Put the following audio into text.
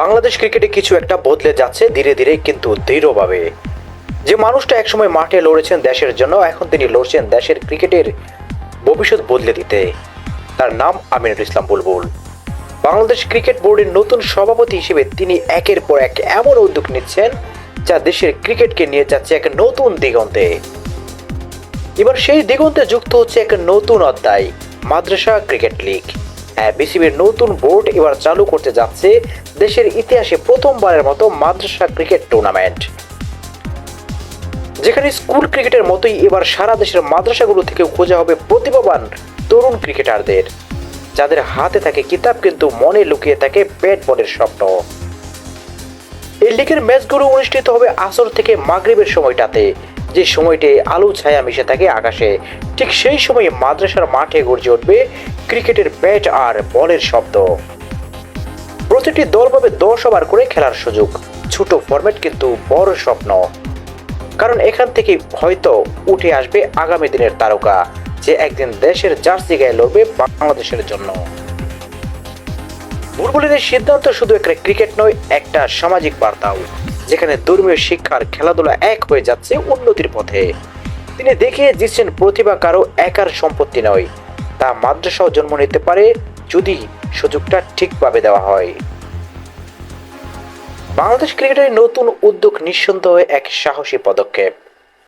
বাংলাদেশ ক্রিকেটে কিছু একটা বদলে যাচ্ছে ধীরে ধীরে কিন্তু দৃঢ়ভাবে। যে মানুষটা একসময় মাঠে লড়েছেন দেশের জন্য, এখন তিনি লড়ছেন দেশের ক্রিকেটের ভবিষ্যৎ বদলে দিতে। তার নাম আমিনুল ইসলাম বুলবুল। বাংলাদেশ ক্রিকেট বোর্ডের নতুন সভাপতি হিসেবে তিনি একের পর এক এমন উদ্যোগ নিচ্ছেন যা দেশের ক্রিকেটকে নিয়ে যাচ্ছে এক নতুন দিগন্তে। এবার সেই দিগন্তে যুক্ত হচ্ছে এক নতুন অধ্যায়, মাদ্রাসা ক্রিকেট লিগ। বিসিবির নতুন বোর্ড এবার চালু করতে যাচ্ছে দেশের ইতিহাসে প্রথমবারের মতো মাদ্রাসা ক্রিকেট টুর্নামেন্ট। যেখানে স্কুল ক্রিকেটের মতোই এবার সারা দেশের মাদ্রাসাগুলো থেকে খোঁজা হবে প্রতিভাবান তরুণ ক্রিকেটারদের। যাদের হাতে থাকে কিতাব কিন্তু মনে লুকিয়ে থাকে ব্যাট বলের স্বপ্ন। এই লিগের ম্যাচগুলো অনুষ্ঠিত হবে আসর থেকে মাগরিবের সময়টাতে। যে সময়টি আলো ছায়া মিশে থাকে আকাশে, ঠিক সেই সময়ে মাদ্রাসার মাঠে গর্জে উঠবে ক্রিকেটের ব্যাট আর বলের শব্দ। প্রতিটি দল পাবে দশ ওভার করে খেলার সুযোগ। ছোট ফরম্যাট কিন্তু বড় স্বপ্ন। কারণ এখান থেকে হয়তো উঠে আসবে আগামী দিনের তারকা, যে একদিন দেশের জার্সি গায়ে লড়বে বাংলাদেশের জন্য। বুলবুলের সিদ্ধান্ত শুধু একটা ক্রিকেট নয়, একটা সামাজিক বার্তাও। যেখানে ধর্মীয় শিক্ষার খেলাধুলা এক হয়ে যাচ্ছে উন্নতির পথে। তিনি দেখিয়ে দিচ্ছেন প্রতিভা কারও একার সম্পত্তি নয়, তা মাদ্রাসাও জন্ম নিতে পারে যদি সুযোগটা ঠিকভাবে দেওয়া হয়। বাংলাদেশ ক্রিকেটের নতুন উদ্যোগ নিঃসন্দেহে এক সাহসী পদক্ষেপ।